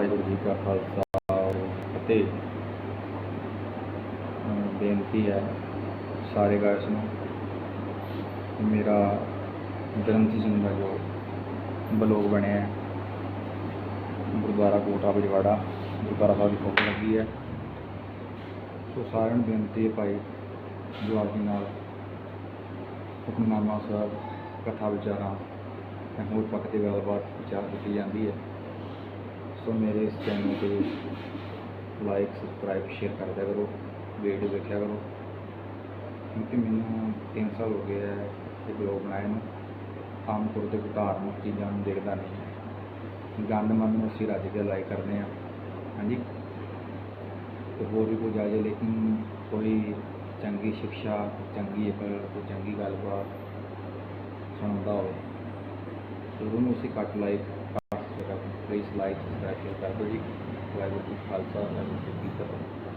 ਵਾਹਿਗੁਰੂ ਜੀ ਕਾ ਖਾਲਸਾ ਅਤੇ ਬੇਨਤੀ ਹੈ ਸਾਰੇ ਗਾਇਸ ਨੂੰ ਮੇਰਾ ਜਨਮ ਸਿੰਘ ਦਾ ਜੋ ਬਲੌਗ ਬਣਿਆ ਹੈ, ਗੁਰਦੁਆਰਾ ਕੋਟਾ ਬਜਵਾੜਾ ਗੁਰਦੁਆਰਾ ਸਾਹਿਬ ਦੀ ਫੋਟੋ ਲੱਗੀ ਹੈ। ਸੋ ਸਾਰਿਆਂ ਨੂੰ ਬੇਨਤੀ ਹੈ ਭਾਈ, ਜੋ ਆਪ ਜੀ ਨਾਲ ਹੁਕਮਨਾਮਾ ਸਾਹਿਬ ਕਥਾ ਵਿਚਾਰਾਂ ਤੇ ਹੋਰ ਪੱਖ 'ਤੇ ਗੱਲਬਾਤ, ਵਿਚਾਰ ਕੀਤੀ ਜਾਂਦੀ ਹੈ ਸੋ ਮੇਰੇ ਇਸ ਚੈਨਲ ਤੇ ਲਾਈਕ ਸਬਸਕ੍ਰਾਈਬ ਸ਼ੇਅਰ ਕਰਦਿਆ ਕਰੋ ਵੀਡੀਓ ਦੇਖਿਆ ਕਰੋ। ਕਿਉਂਕਿ ਮੈਨੂੰ 3 ਸਾਲ ਹੋ ਗਏ ਹੈ ਇਹ ਬਲੌਗ ਬਣਾਏ ਨੂੰ। ਆਮ ਤੌਰ ਤੇ ਕੋਈ ਧਾਰਮਿਕ ਚੀਜ਼ਾਂ ਨੂੰ ਦੇਖਦਾ ਨਹੀਂ ਹੈ ਗੰਦ ਮੰਦ ਨੂੰ ਅਸੀਂ ਰੱਜ ਕੇ ਲਾਈਕ ਕਰਦੇ ਹਾਂ ਹਾਂਜੀ। ਤੇ ਹੋਰ ਵੀ ਕੁਝ ਆ ਜਾਇਜ਼ ਲੇਕਿਨ ਕੋਈ ਚੰਗੀ ਸਿੱਖਿਆ, ਚੰਗੀ ਅਕਲ, ਕੋਈ ਚੰਗੀ ਗੱਲਬਾਤ ਸੁਣਾਉਂਦਾ ਹੋਵੇ ਤੇ ਉਹਨੂੰ ਅਸੀਂ ਕੱਟ ਲਾਈਕ ਕਰ ਸਕਦਾ ਪਲੀਜ਼ ਲਾਈਕ ਸਬਸਕ੍ਰਾਈਬ ਕਰ ਦਿਓ ਜੀ ਵਾਹਿਗੁਰੂ ਜੀ